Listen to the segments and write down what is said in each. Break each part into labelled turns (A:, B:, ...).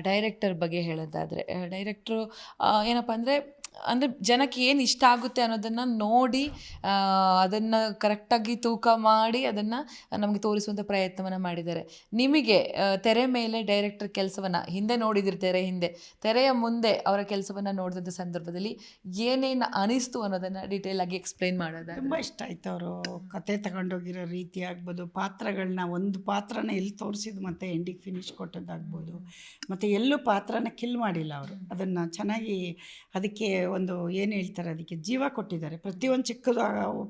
A: Director ಬಗ್ಗೆ ಹೇಳೋದಾದರೆ ಡೈರೆಕ್ಟ್ರು ಏನಪ್ಪ ಅಂದರೆ ಅಂದರೆ ಜನಕ್ಕೆ ಏನು ಇಷ್ಟ ಆಗುತ್ತೆ ಅನ್ನೋದನ್ನು ನೋಡಿ ಅದನ್ನು ಕರೆಕ್ಟಾಗಿ ತೂಕ ಮಾಡಿ ಅದನ್ನು ನಮಗೆ ತೋರಿಸುವಂಥ ಪ್ರಯತ್ನವನ್ನು ಮಾಡಿದ್ದಾರೆ. ನಿಮಗೆ ತೆರೆ ಮೇಲೆ ಡೈರೆಕ್ಟರ್ ಕೆಲಸವನ್ನು ಹಿಂದೆ ನೋಡಿದಿರಿ, ತೆರೆ ಹಿಂದೆ. ತೆರೆಯ ಮುಂದೆ ಅವರ ಕೆಲಸವನ್ನು ನೋಡಿದಂಥ ಸಂದರ್ಭದಲ್ಲಿ ಏನೇನು ಅನಿಸ್ತು ಅನ್ನೋದನ್ನು ಡೀಟೇಲ್ ಆಗಿ ಎಕ್ಸ್ಪ್ಲೈನ್ ಮಾಡೋದು
B: ತುಂಬ ಇಷ್ಟ ಆಯ್ತು ಅವರು. ಕತೆ ತಗೊಂಡೋಗಿರೋ ರೀತಿ ಆಗ್ಬೋದು ಪಾತ್ರಗಳನ್ನ ಒಂದು ಪಾತ್ರನ ಎಲ್ಲಿ ತೋರಿಸಿದ್ದು ಮತ್ತೆ ಎಂಡಿಗೆ ಫಿನಿಶ್ ಕೊಟ್ಟದ್ದಾಗ್ಬೋದು. ಮತ್ತು ಎಲ್ಲೂ ಪಾತ್ರನ ಕಿಲ್ ಮಾಡಿಲ್ಲ ಅವರು. ಅದನ್ನು ಚೆನ್ನಾಗಿ ಅದಕ್ಕೆ ಒಂದು ಏನು ಹೇಳ್ತಾರೆ ಅದಕ್ಕೆ ಜೀವ ಕೊಟ್ಟಿದ್ದಾರೆ. ಪ್ರತಿಯೊಂದು ಚಿಕ್ಕದು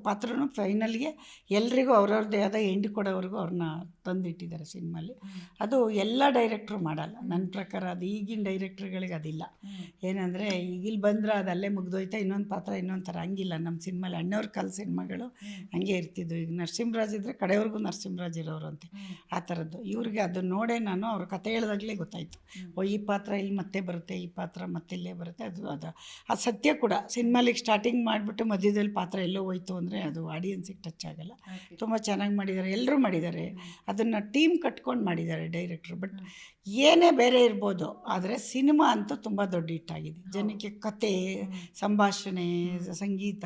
B: ಪಾತ್ರನೂ ಫೈನಲ್ಗೆ ಎಲ್ರಿಗೂ ಅವ್ರವ್ರದ್ದೇ ಆದ ಎಂಡ್ ಕೊಡೋವರೆಗೂ ಅವ್ರನ್ನ ತಂದಿಟ್ಟಿದ್ದಾರೆ ಸಿನಿಮಾಲಿ ಅದು ಎಲ್ಲ ಡೈರೆಕ್ಟ್ರು ಮಾಡಲ್ಲ. ನನ್ನ ಪ್ರಕಾರ ಅದು ಈಗಿನ ಡೈರೆಕ್ಟ್ರುಗಳಿಗೆ ಅದಿಲ್ಲ. ಏನಂದರೆ ಈಗಿಲ್ಲಿ ಬಂದ್ರೆ ಅದು ಅಲ್ಲೇ ಮುಗ್ದೋಯ್ತಾ ಇನ್ನೊಂದು ಪಾತ್ರ ಇನ್ನೊಂದು ಥರ ಹಂಗಿಲ್ಲ ನಮ್ಮ ಸಿನಿಮಾಲಿ ಅಣ್ಣವ್ರ ಕಾಲ ಸಿನಿಮಾಗಳು ಹಂಗೆ ಇರ್ತಿದ್ವು. ಈಗ ನರಸಿಂಹರಾಜ್ ಇದ್ದರೆ ಕಡೆಯವ್ರಿಗೂ ನರಸಿಂಹರಾಜ್ ಇರೋರು ಅಂತೆ. ಆ ಥರದ್ದು. ಇವ್ರಿಗೆ ಅದು ನೋಡೇ ನಾನು ಅವ್ರ ಕತೆ ಹೇಳಿದಾಗಲೇ ಗೊತ್ತಾಯಿತು. ಓ ಈ ಪಾತ್ರ ಇಲ್ಲಿ ಮತ್ತೆ ಬರುತ್ತೆ ಈ ಪಾತ್ರ ಮತ್ತೆ ಇಲ್ಲೇ ಬರುತ್ತೆ. ಅದು ಅದು. ಅದು ಸತ್ಯ ಕೂಡ ಸಿನಿಮಾಲಿಗೆ ಸ್ಟಾರ್ಟಿಂಗ್ ಮಾಡಿಬಿಟ್ಟು ಮಧ್ಯದಲ್ಲಿ ಪಾತ್ರ ಎಲ್ಲೋ ಹೋಯ್ತು ಅಂದರೆ ಅದು ಆಡಿಯನ್ಸಿಗೆ ಟಚ್ ಆಗಲ್ಲ. ತುಂಬ ಚೆನ್ನಾಗಿ ಮಾಡಿದ್ದಾರೆ ಎಲ್ಲರೂ ಮಾಡಿದ್ದಾರೆ ಅದನ್ನು ಟೀಮ್ ಕಟ್ಕೊಂಡು ಮಾಡಿದ್ದಾರೆ ಡೈರೆಕ್ಟ್ರು ಬಟ್ ಏನೇ ಬೇರೆ ಇರ್ಬೋದು ಆದರೆ ಸಿನಿಮಾ ಅಂತೂ ತುಂಬ ದೊಡ್ಡ ಹಿಟ್ಟಾಗಿದೆ ಜನಕ್ಕೆ ಕತೆ ಸಂಭಾಷಣೆ ಸಂಗೀತ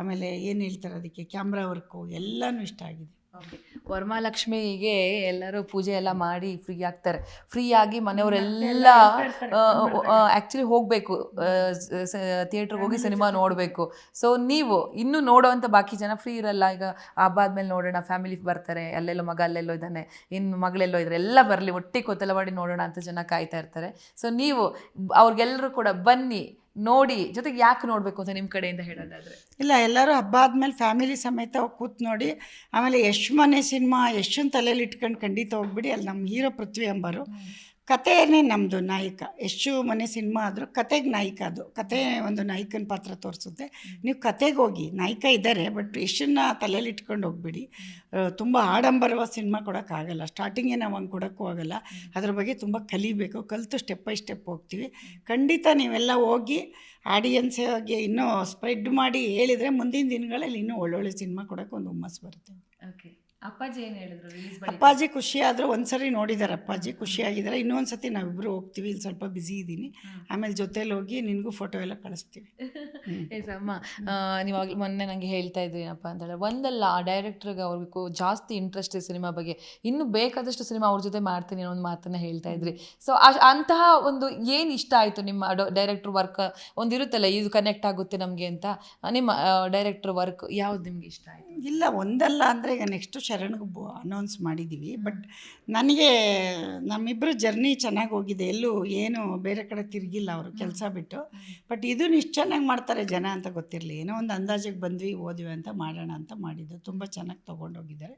B: ಆಮೇಲೆ ಏನು ಹೇಳ್ತಾರೆ ಅದಕ್ಕೆ ಕ್ಯಾಮ್ರಾ ವರ್ಕು ಎಲ್ಲನೂ ಇಷ್ಟ ಆಗಿದೆ.
A: ವರಮಹಾಲಕ್ಷ್ಮಿಗೆ ಎಲ್ಲರೂ ಪೂಜೆ ಎಲ್ಲ ಮಾಡಿ ಫ್ರೀ ಆಗ್ತಾರೆ. ಫ್ರೀ ಆಗಿ ಮನೆಯವರೆಲ್ಲ ಆ್ಯಕ್ಚುಲಿ ಹೋಗಬೇಕು. ಥಿಯೇಟ್ರಿಗೆ ಹೋಗಿ ಸಿನಿಮಾ ನೋಡಬೇಕು. ಸೊ ನೀವು ಇನ್ನೂ ನೋಡೋವಂಥ ಬಾಕಿ ಜನ ಫ್ರೀ ಇರಲ್ಲ. ಈಗ ಹಬ್ಬ ಆದಮೇಲೆ ನೋಡೋಣ ಫ್ಯಾಮಿಲಿ ಬರ್ತಾರೆ ಅಲ್ಲೆಲ್ಲೋ ಮಗ ಅಲ್ಲೆಲ್ಲೋ ಇದ್ದಾನೆ ಇನ್ನು ಮಗಳೆಲ್ಲೋ ಇದ್ದಾರೆ ಎಲ್ಲ ಬರಲಿ ಒಟ್ಟಿಗೆ ಕೊತ್ತಲವಾಡಿ ನೋಡೋಣ ಅಂತ ಜನ ಕಾಯ್ತಾ ಇರ್ತಾರೆ. ಸೊ ನೀವು ಅವ್ರಿಗೆಲ್ಲರೂ ಕೂಡ ಬನ್ನಿ. ನೋಡಿ ಜೊತೆಗೆ ಯಾಕೆ ನೋಡಬೇಕು ಅಂತ ನಿಮ್ಮ ಕಡೆಯಿಂದ ಹೇಳೋದಾದ್ರೆ?
B: ಇಲ್ಲ ಎಲ್ಲರೂ ಹಬ್ಬ ಆದಮೇಲೆ ಫ್ಯಾಮಿಲಿ ಸಮೇತ ಹೋಗಿ ಕೂತ್ ನೋಡಿ ಆಮೇಲೆ ಯಶ್ ಮನೆ ಸಿನಿಮಾ ಯಶನ್ ತಲೆಯಲ್ಲಿ ಇಟ್ಕೊಂಡು ಖಂಡಿತ ಹೋಗ್ಬಿಡಿ ಅಲ್ಲಿ ನಮ್ಮ ಹೀರೋ ಪೃಥ್ವಿ ಅಂಬರು. ಕಥೆನೇ ನಮ್ಮದು ನಾಯಕ. ಎಷ್ಟು ಮನೆ ಸಿನಿಮಾ ಆದರೂ ಕತೆಗೆ ನಾಯಕ ಅದು. ಕತೆ ಒಂದು ನಾಯಕನ ಪಾತ್ರ ತೋರಿಸುತ್ತೆ. ನೀವು ಕತೆಗೆ ಹೋಗಿ ನಾಯಕ ಇದ್ದಾರೆ ಬಟ್ ಯಶನ್ನ ತಲೆಯಲ್ಲಿ ಇಟ್ಕೊಂಡು ಹೋಗ್ಬಿಡಿ. ತುಂಬ ಆಡಂಬರವ ಸಿನಿಮಾ ಕೊಡೋಕ್ಕಾಗಲ್ಲ ಸ್ಟಾರ್ಟಿಂಗೇ ನಾವು ಹಂಗೆ ಕೊಡೋಕ್ಕೂ ಆಗಲ್ಲ. ಅದ್ರ ಬಗ್ಗೆ ತುಂಬ ಕಲಿಬೇಕು. ಕಲಿತು ಸ್ಟೆಪ್ ಬೈ ಸ್ಟೆಪ್ ಹೋಗ್ತೀವಿ. ಖಂಡಿತ ನೀವೆಲ್ಲ ಹೋಗಿ ಆಡಿಯನ್ಸ್ ಹೋಗಿ ಇನ್ನೂ ಸ್ಪ್ರೆಡ್ ಮಾಡಿ ಹೇಳಿದರೆ ಮುಂದಿನ ದಿನಗಳಲ್ಲಿ ಇನ್ನೂ ಒಳ್ಳೊಳ್ಳೆ ಸಿನಿಮಾ ಕೊಡೋಕ್ಕೆ ಒಂದು ಹುಮ್ಮಸ್ಸು ಬರುತ್ತೆ.
A: ಅಪ್ಪಾಜಿ ಏನು ಹೇಳಿದ್ರು ರಿಲೀಸ್
B: ಅಪ್ಪಾಜಿ ಖುಷಿ ಆದರೂ ಒಂದ್ಸರಿ ನೋಡಿದಾರೆ ಅಪ್ಪಾಜಿ ಖುಷಿಯಾಗಿದ್ದಾರೆ ಇನ್ನೊಂದು ಸತಿ ನಾವಿಬ್ರು ಹೋಗ್ತೀವಿ ಇಲ್ಲಿ ಸ್ವಲ್ಪ ಬ್ಯುಸಿ ಇದ್ದೀನಿ. ಆಮೇಲೆ ಜೊತೇಲಿ ಹೋಗಿ ನಿನಗೂ ಫೋಟೋ ಎಲ್ಲ ಕಳಿಸ್ತೀವಿ.
A: ಎಸ್ ಅಮ್ಮ ನೀವಾಗ ಮೊನ್ನೆ ನನಗೆ ಹೇಳ್ತಾ ಇದ್ರಿ ಏನಪ್ಪ ಅಂತ ಹೇಳಿ ಒಂದಲ್ಲ ಆ ಡೈರೆಕ್ಟ್ರಿಗೆ ಅವ್ರಿಗೂ ಜಾಸ್ತಿ ಇಂಟ್ರೆಸ್ಟ್ ಇದೆ ಸಿನಿಮಾ ಬಗ್ಗೆ. ಇನ್ನು ಬೇಕಾದಷ್ಟು ಸಿನಿಮಾ ಅವ್ರ ಜೊತೆ ಮಾಡ್ತೀನಿ ಅನ್ನೋ ಒಂದು ಮಾತನ್ನ ಹೇಳ್ತಾ ಇದ್ರಿ. ಸೊ ಅಂತಹ ಒಂದು ಏನು ಇಷ್ಟ ಆಯಿತು ನಿಮ್ಮ ಡೈರೆಕ್ಟ್ರ್ ವರ್ಕ್ ಒಂದು ಇರುತ್ತಲ್ಲ ಇದು ಕನೆಕ್ಟ್ ಆಗುತ್ತೆ ನಮಗೆ ಅಂತ? ನಿಮ್ಮ ಡೈರೆಕ್ಟ್ರ್ ವರ್ಕ್ ಯಾವ್ದು ನಿಮ್ಗೆ ಇಷ್ಟ ಆಯಿತು?
B: ಇಲ್ಲ ಒಂದಲ್ಲ ಅಂದರೆ ಈಗ ನೆಕ್ಸ್ಟು ಶರಣ್ಗೆ ಅನೌನ್ಸ್ ಮಾಡಿದ್ದೀವಿ ಬಟ್ ನನಗೆ ನಮ್ಮಿಬ್ಬರು ಜರ್ನಿ ಚೆನ್ನಾಗಿ ಹೋಗಿದೆ. ಎಲ್ಲೂ ಏನು ಬೇರೆ ಕಡೆ ತಿರುಗಿಲ್ಲ ಅವರು ಕೆಲಸ ಬಿಟ್ಟು. ಬಟ್ ಇದನ್ನು ಇಷ್ಟು ಚೆನ್ನಾಗಿ ಮಾಡ್ತಾರೆ ಜನ ಅಂತ ಗೊತ್ತಿರಲಿ. ಏನೋ ಒಂದು ಅಂದಾಜಿಗೆ ಬಂದ್ವಿ ಓದ್ವಿ ಅಂತ ಮಾಡೋಣ ಅಂತ ಮಾಡಿದ್ದು. ತುಂಬ ಚೆನ್ನಾಗಿ ತೊಗೊಂಡೋಗಿದ್ದಾರೆ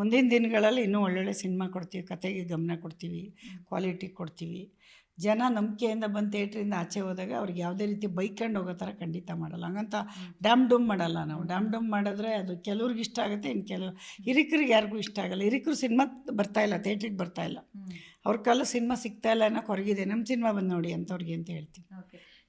B: ಮುಂದಿನ ದಿನಗಳಲ್ಲಿ ಇನ್ನೂ ಒಳ್ಳೊಳ್ಳೆ ಸಿನಿಮಾ ಕೊಡ್ತೀವಿ ಕತೆಗೆ ಗಮನ ಕೊಡ್ತೀವಿ ಕ್ವಾಲಿಟಿ ಕೊಡ್ತೀವಿ. ಜನ ನಂಬಿಕೆಯಿಂದ ಬಂದು ಥಿಯೇಟ್ರಿಂದ ಆಚೆ ಹೋದಾಗ ಅವ್ರಿಗೆ ಯಾವುದೇ ರೀತಿ ಬೈಕಂಡು ಹೋಗೋ ಥರ ಖಂಡಿತ ಮಾಡಲ್ಲ. ಹಂಗಂತ ಡ್ಯಾಮ್ ಡೂಮ್ ಮಾಡಲ್ಲ ನಾವು. ಡ್ಯಾಮ್ ಡೂಮ್ ಮಾಡಿದ್ರೆ ಅದು ಕೆಲವ್ರಿಗೆ ಇಷ್ಟ ಆಗುತ್ತೆ ಇನ್ನು ಕೆಲವು ಹಿರಿಕರಿಗೆ ಯಾರಿಗೂ ಇಷ್ಟ ಆಗಲ್ಲ. ಹಿರಿಕರು ಸಿನಿಮಾ ಬರ್ತಾ ಇಲ್ಲ ಥಿಯೇಟ್ರಿಗೆ ಬರ್ತಾ ಇಲ್ಲ. ಅವ್ರ ಕಾಲ ಸಿನಿಮಾ ಸಿಗ್ತಾ ಇಲ್ಲ ಅನ್ನೋ ಹೊರಗಿದೆ. ನಮ್ಮ ಸಿನಿಮಾ ಬಂದು ನೋಡಿ ಅಂಥವ್ರಿಗೆ ಅಂತ ಹೇಳ್ತೀನಿ.